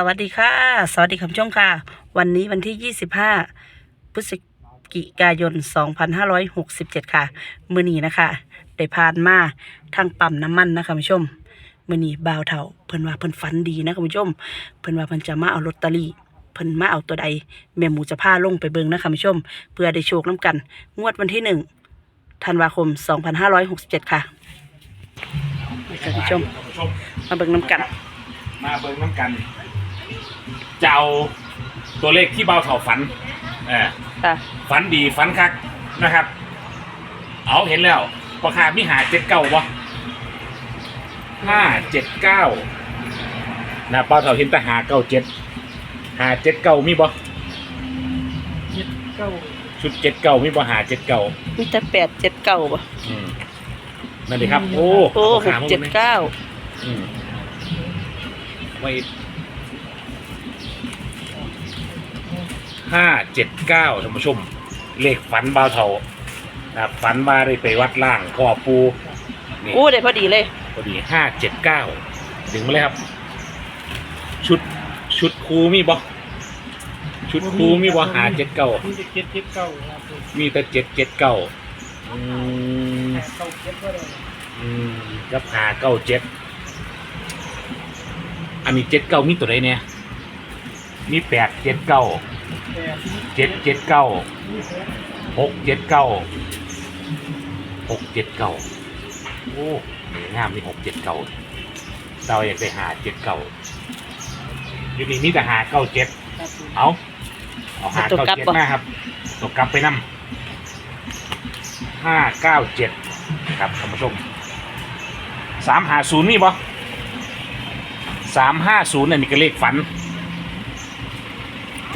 สวัสดีค่ะ สวัสดีคุณผู้ชมค่ะ วันนี้วันที่ 25 พฤศจิกายน 2567 ค่ะ มือนี้นะคะได้ผ่านมาทางปั๊มน้ำมันนะคะคุณผู้ชม มือนี้บ่าวเท่าเพิ่นว่าเพิ่นฝันดีนะคุณผู้ชม เพิ่นว่าเพิ่นจะมาเอาลอตเตอรี่เพิ่นมาเอาตัวใดแม่หมูจะพาลงไปเบิ่งนะคุณผู้ชม เพื่อได้โชคน้ำกัน งวดวันที่หนึ่งธันวาคม 2567 ค่ะนี่ค่ะคุณผู้ชมชมมาเบิ่งน้ำกัน มาเบิ่งน้ำกัน จะเอาตัวเลขที่เบาเท่าฝันเออค่ะฝันดีฝันคักนะครับ เอาเห็นแล้วราคามีหาเจ็ดเก้าบ่ห้าเจ็ดเก้านะเบาเท่าเห็นแต่หาเก้าเจ็ดหาเจ็ดเก้ามีบ่เจ็ดเก้าชุดเจ็ดเก้ามีบ่หาเจ็ดเก้ามีแต่แปดเจ็ดเก้าป่ะอืมนั่นดีครับ โอ้โอ้หขากมาเจ็ดบิ่งไหมเก้าอืมไว้ ห้าเจ็ดเก้าท่านผู้ชม เลขฝันบ่าวเทานะครับฝันมาได้ไปวัดล่างพ่อปูนี่อู้ได้พอดีเลย พอดีห้าเจ็ดเก้าดึงมาเลยครับ ชุดชุดครูมีบ่ชุดครูมีบ่หาเจ็ดเก้ามีแต่เจ็ดเจ็ดเก้าครับผมมีแต่เจ็ดเจ็ดเก้าอืมเก้าเจ็ดก็ได้อืมกับหาเก้าเจ็ดอันนี้เจ็ดเก้ามีตัวใดเนี่ยมีแปดเจ็ดเก้าแต่ เจ็ดเจ็ดเก้ามีแค่หกเจ็ดเก้าหกเจ็ดเก้าโอ้นี่งามมีหกเจ็ดเก้าเราอยากได้หาเจ็ดเก้าอยู่นี่มีแต่หาเก้าเจ็ดครับผมเอาเอาหาเก้าเจ็ดมาครับตกกลับไปนำห้าเก้าเจ็ดครับท่านผู้ชมสามหาศูนย์นี่บ่สามห้าศูนย์อันนี้ก็เลขฝัน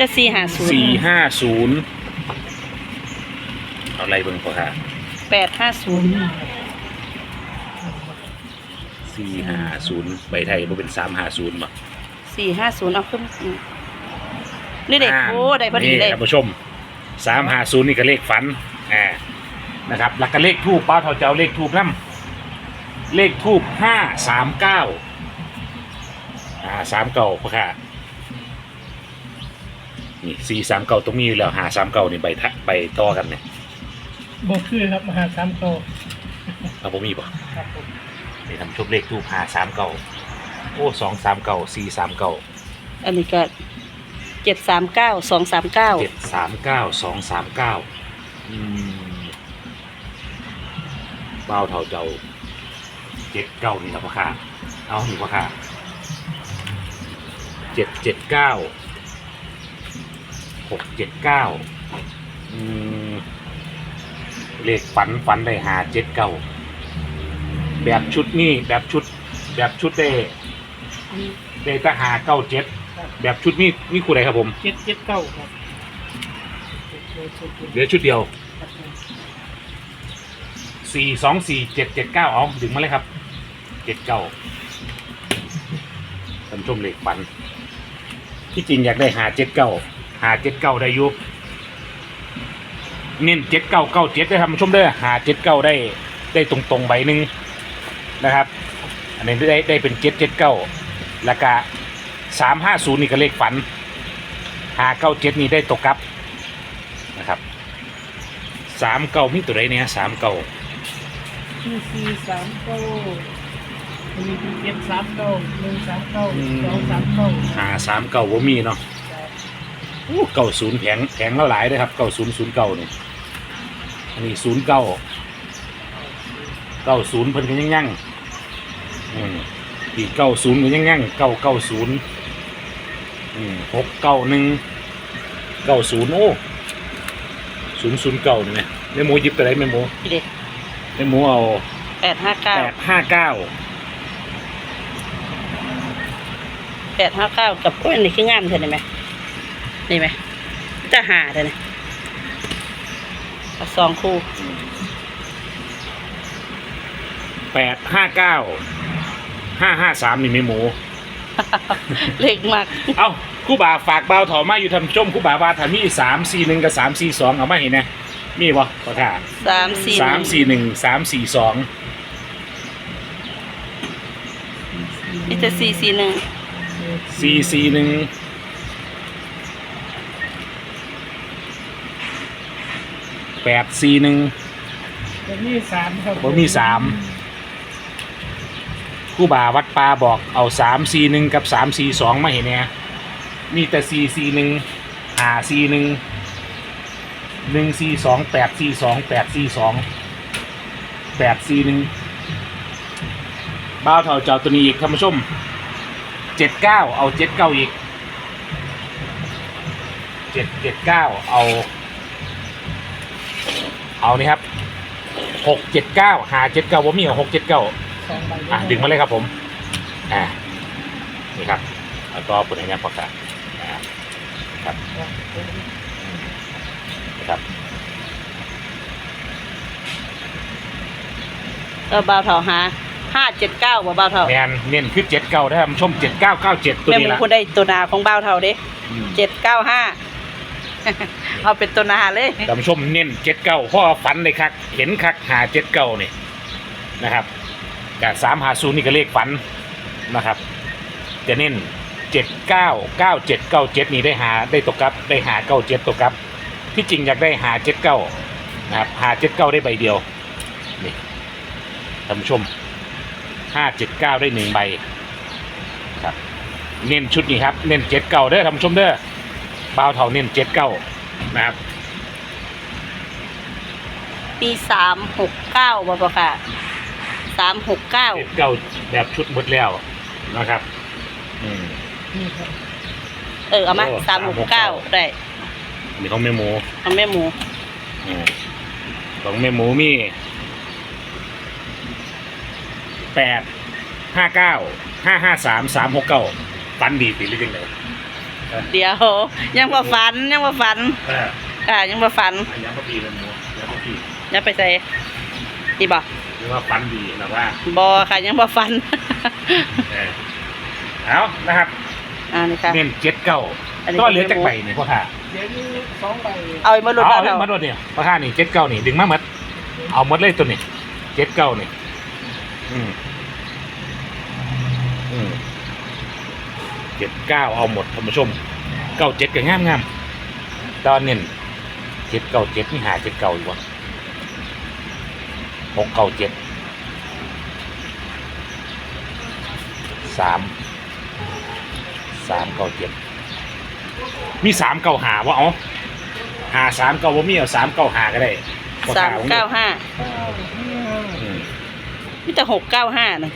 จะสี่หาศูนย์สี่ห้าศูนย์เอาอะไรเบิ่งพอค่ะแปดห้าศูนย์สี่ห้าศูนย์ใบไทยมันเป็นสามห้าศูนย์บ่สี่ห้าศูนย์เอาขึ้นนี่เด็กโอ้ได้พอดีเลยนี่ท่านผู้ชมสามห้าศูนย์นี่ก็เลขฝันอ่านะครับแล้วก็เลขทูบป้าเท่าเจ้าเลขทูบน้ำเลขทูบห้าสามเก้าอ่าสามเก้าพอค่ะ นี่สี่สามเก้าตรงนี้อยู่แล้วหาสามเก้านี่ใบทะใบต่อกันเนี่ยบ่คือครับมหาสามเก้าเอาผมมีป่ะครับผมนี่ทำชุบเลขทูบหาสามเก้าโอ้สองสามเก้าสี่สามเก้าอันนี้ก็เจ็ดสามเก้าสองสามเก้าเจ็ดสามเก้าสองสามเก้าอืมเบ้าเท่าเจ้าเจ็ดเก้านี่แหละพ่อค่ะเอาหนิพ่อค่ะเจ็ดเจ็ดเก้า หกเจ็ดเก้าอืมเลขฝันฝันได้หาเจ็ดเก้าแบบชุดนี่แบบชุด แบบชุดได้ได้แตหาเก้าเจ็ดครับแบบชุดนี่นี่คู่ใดครับผมเจ็ดเจ็ดเก้าครับเหลือชุดเดียวครับผมสี่สองสี่เจ็ดเจ็ดเก้าเอาดึงมาเลยครับเจ็ดเก้าท่านผู้ชมเลขฝัน ที่จริงอยากได้หาเจ็ดเก้า หาเจ็ดเก้าได้อยุเน้นเจ็ดเก้าเก้าเจ็ดได้ท่านผู้ชมเด้อหาเจ็ดเก้าได้ได้ตรงตรงๆใบหนึ่งนะครับ อันนี้ได้ได้เป็นเจ็ดเจ็ดเก้าแล้วก็สามห้าศูนย์นี่ก็เลขฝันหาเก้าเจ็ดนี่ได้ตกกลับนะครับสามเก้ามีตัวใดเนี่ยสามเก้าสี่สี่สามเก้ามีเจ็ดสามเก้าหนึ่งสามเก้าสองสามเก้าหาสามเก้าว่มีเนาะ เก้าศูนย์แผงแผงแล้วหลายเลยครับเก้าศูนย์ศูนย์เก้านี่อันนี้ศูนย์เก้าเก้าศูนย์เพิ่นก็ยังยังอืมอีกเก้าศูนย์ก็ยังยังเก้าเก้าศูนย์อืมหกเก้าหนึ่งเก้าศูนย์โอ้ศูนย์ศูนย์เก้านี่ไหมแม่หมูหยิบตัวไหนแม่หมูนี่เด็กแม่หมูเอาแปดห้าเก้าแปดห้าเก้าแปดห้าเก้ากับโอ้ยอันนี้คืองามเธอได้ไหม นี่ไหม จะหาเธอเนี่ยเอาสองคู่แปดห้าเก้าห้าห้าสามนี่แม่หมู เล็กมาก เอาคู่บ่าฝากเบาถอมาอยู่ทำชมคู่บ่าวาถามีสามสี่หนึ่งกับสามสี่สองเอามาเห็นนะมีบ่ขอท่าสามสี่สามสี่หนึ่งสามสี่สองมีแต่สี่สี่หนึ่งเออสี่สี่หนึ่งแป ดสี่หนึ่งผมมีสามครับผมมีสามผู้บ่าวัดปลาบอกเอาสามสี่หนึ่งกับสามสี่สองมาเห็นเนี่ยมีแต่สี่สี่หนึ่งหาสี่หนึ่งหนึ่งสี่สองแปดสี่สองแปดสี่สองแปดสี่หนึ่งบ้าวเท่าเจ้าตัวนี้อีกท่านผู้ชมเจ็ดเก้าเอาเจ็ดเก้าอีกเจ็ดเจ็ดเก้าเอา เอานี่ครับหกเจ็ดเก้าหาเจ็ดเก้าผมมีหกเจ็ดเก้าสองใบอะดึงมาเลยครับผมอ่านี่ครับ แล้วก็ปุ่นให้แนบพอกันนะครับครับนะครับเออบ่าวเท่าหาห้าเจ็ดเก้าบ่บ่าวเท่าแมนเน้นคือเจ็ดเก้าได้ท่านผู้ชมเจ็ดเก้าเก้าเจ็ดตัวแม่หนี้มูละ คนได้ตัวนาของบ่าวเท่าเด้อืม เจ็ดเก้าห้า เอาเป็นตัวนาเลย ท่านผู้ชมเน้นเจ็ดเก้าพ่อฝันเลยครับเห็นคักหาเจ็ดเก้านี่นะครับกับสามหาศูนย์นี่ก็เลขฝันนะครับ จะเน้นเจ็ดเก้าเก้าเจ็ดเก้าเจ็ดนี่ได้หาได้ตกกับได้หาเก้าเจ็ดตกกับ ที่จริงอยากได้หาเจ็ดเก้านะครับหาเจ็ดเก้าได้ใบเดียวนี่ท่านผู้ชมห้าเจ็ดเก้าได้หนึ่งใบครับ เน้นชุดนี้ครับ เน้นเจ็ดเก้าเด้อท่านผู้ชมเด้อ บ่าวเท่าเน้นเจ็ดเก้านะครับ ปีสามหกเก้าบ่บ่ค่ะสามหกเก้าเจ็ดเก้าแบบชุดหมดแล้วนะครับอืมนี่ครับเออเอามาโอ้สามหกเก้า369ได้อันนี้ของแม่หมูเอาแม่หมูอืมของแม่หมูมีแปดห้าเก้าห้าห้าสามสามหกเก้าฟันดีติหรือยังไง เดี๋ยว ยังบ่ฝันยังบ่ฝันเออค่ะยังบ่ฝันอันยังพ่อพี่แม่หมูยังพ่อพี่อยังไปใส่ดีบ่หรือว่าฟันดีหรือว่าบ่ค่ะยังบ่ฝัน เออเอานะครับอ่านี่ค่ะ เน้นเจ็ดเก้าอันนี้ก็เหลือจากใบนี่พ่อค่ะเดี๋ยวนี้สองใบเอาอีกมาหลุดเอาบ้านเอาเรามาด้วยเนี่ยพ่อค่ะนี่เจ็ดเก้านี่ดึงมาหมดเอาหมดเลยตัวนี้เจ็ดเก้านี่อืมอืม เจ็ดเก้าเอาหมดท่านผู้ชมเก้าเจ็ดก็งามงามตอนเน้นเจ็ดเก้าเจ็ดนี่หาเจ็ดเก้าอยู่วะหกเก้าเจ็ดสามสามเก้าเจ็ดมีสามเก้าหาวะอ๋อหาสามเก้าว่ามีเอาสามเก้าหาก็ได้บ่สามขวเก้าห้าเก้าห้าอืมมีแต่หกเก้าห้านะ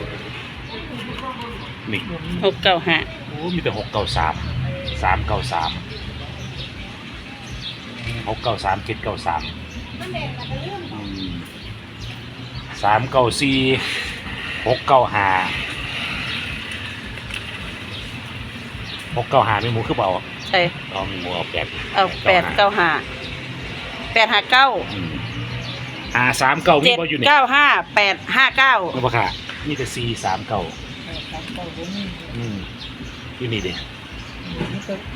นี่หกเก้าห้าโอ้มีแต่หกเก้าสามสามเก้าสามหกเก้าสามเจ็ดเก้าสามสามเก้าสี่หกเก้าห้าหกเก้าห้ามีหมูคือเปล่าใช่เอามีหมูเอาแปดเอาแปดเก้าห้าแปดห้าเก้าอืมอ่าสามเก้ามีเจ็ดบ่อยู่นี่เก้าห้าแปดห้าเก้าไม่บ่ค่ะมีแต่สี่สามเก้าสามเก้าผมมี อืมที่นี่เด้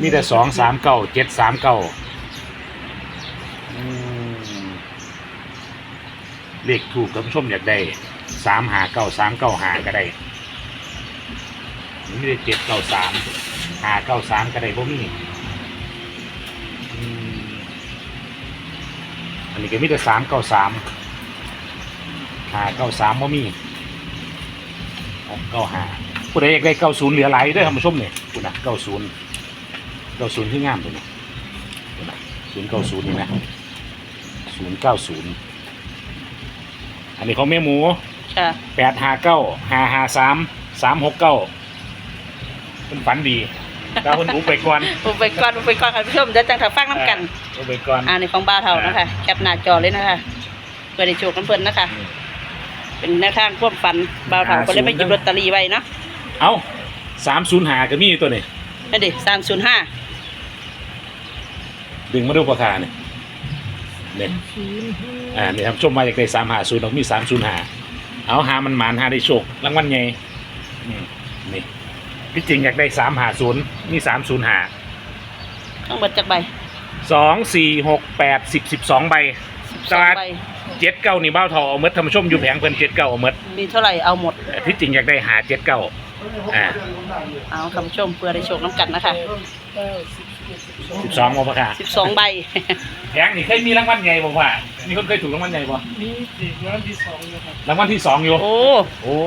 มีแต่สองสามเก้าเจ็ดสามเก้าเลขถูกท่านผู้ชมอยากได้สามหาเก้าสามเก้าหาก็ได้มีได้เจ็ดเก้าสามหาเก้าสามก็ได้บ่มีอืมอันนี้ก็มีแต่สามเก้าสามหาเก้าสามบ่มีหกเก้าหา ผู้ใดอยากได้เก้าศูนย์เหลือหลายเด้อท่านผู้ชมเนี่ยคุณนะเก้าศูนย์เก้าศูนย์ที่งามตัวนี้ศูนย์เก้าศูนย์นี่นะศูนย์เก้าศูนย์อันนี้ของแม่หมูค่ะ แปดห้าเก้าห้าห้าสามสามหกเก้าเป็นฝันดีดาวคนอุบไปก่อนอุไปก่อนอุไปก่อนค่ะผู้ชมเดี๋ยวจังถ้าฟังน้ำกัน อุบไปก่อน อ่าในของบ้าวเท่านะคะแคปหน้าจอเลยนะคะเพื่อได้โชคกันเพิ่นนะคะ เป็นแนวทางควบฝันบ้าวเท่าก็เลยไปหยิบลอตเตอรี่ไว้เนาะ เอาสามศูนย์หาก็มีอยู่ตัวนี้นั่นดิสามศูนย์ห้าดึงมาดูราคาเนี่ยเนี่ยศูนย์ห้าอ่าเนี่ยครับชมมาจากในสามหาศูนย์มีสามศูนย์หาเอาหามันหมานหาได้โชครางวัลใหญ่อืมนี่ที่จริงอยากได้สามหาศูนย์มีสามศูนย์หาต้องเบิดจากใบสองสี่หกแปดสิบสิบสองใบสองใบเจ็ดเก้านี่เบ้าทอเอาเมดทำชมอยู่แผงเพิ่นเจ็ดเก้าเอาเมดมีเท่าไหร่เอาหมดแต่ที่จริงอยากได้หาเจ็ดเก้า อ่าเอาคำชมเพื่อได้โชคน้ำกันนะคะเก้าสิบเจ็ดสิบสองสิบสองบ่พ่อค่ะสิบสองใบแผงนี่เคยมีรางวัลใหญ่บ่พ่อมีคนเคยถูกรางวัลใหญ่บ่นี่อีกร้านที่สองนะครับรางวัลที่สองอยู่โอ้โอ้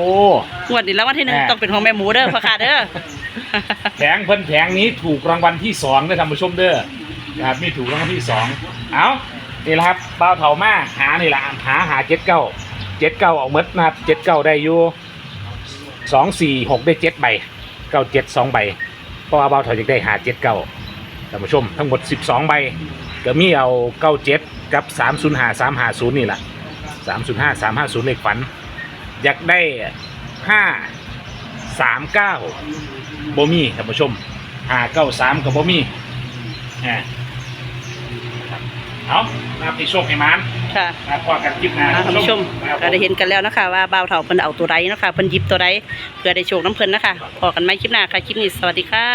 งวดนี้แล้ววันที่หนึ่งแม่ต้องเป็นของแม่หมูเด้อพ่อค่ะเด้อแผงเพิ่นแผงนี้ถูกรางวัลที่สองได้อท่านผู้ชมเด้อนะครับมีถูกรางวัลที่สองเอานี่แหละครับบ่าวเถามาหานี่แหละหาหาเจ็ดเก้าเจ็ดเก้าเอาเมดนะครับเจ็ดเก้าได้อยู่ สองสี่หกได้เจ็ดใบเก้าเจ็ดสองใบเพราะว่าบ่าวเถาจะได้หาเจ็ดเก้าท่านผู้ชมทั้งหมดสิบสองใบก็มีเอาเก้าเจ็ดกับสามศูนย์หาสามหาศูนย์นี่แหละสามศูนย์ห้าสามห้าศูนย์เลขฝัน อยากได้ห้าสามเก้าโบมี่ท่านผู้ชมหาเก้าสามกับโบมี่อ่า เอานะครับที่โชคให้มันค่ะ นะครับพอกันคลิปหน้าอ่าท่านผู้ชมนะครับก็ได้เห็นกันแล้วนะคะว่าบ่าวเฒ่าเพิ่นเอาตัวใดเนาะคะเพิ่นหยิบตัวใดเพื่อได้โชคน้ำเพิ่นนะคะพอกันไหมคลิปหน้าค่ะคลิปนี้สวัสดีค่ะ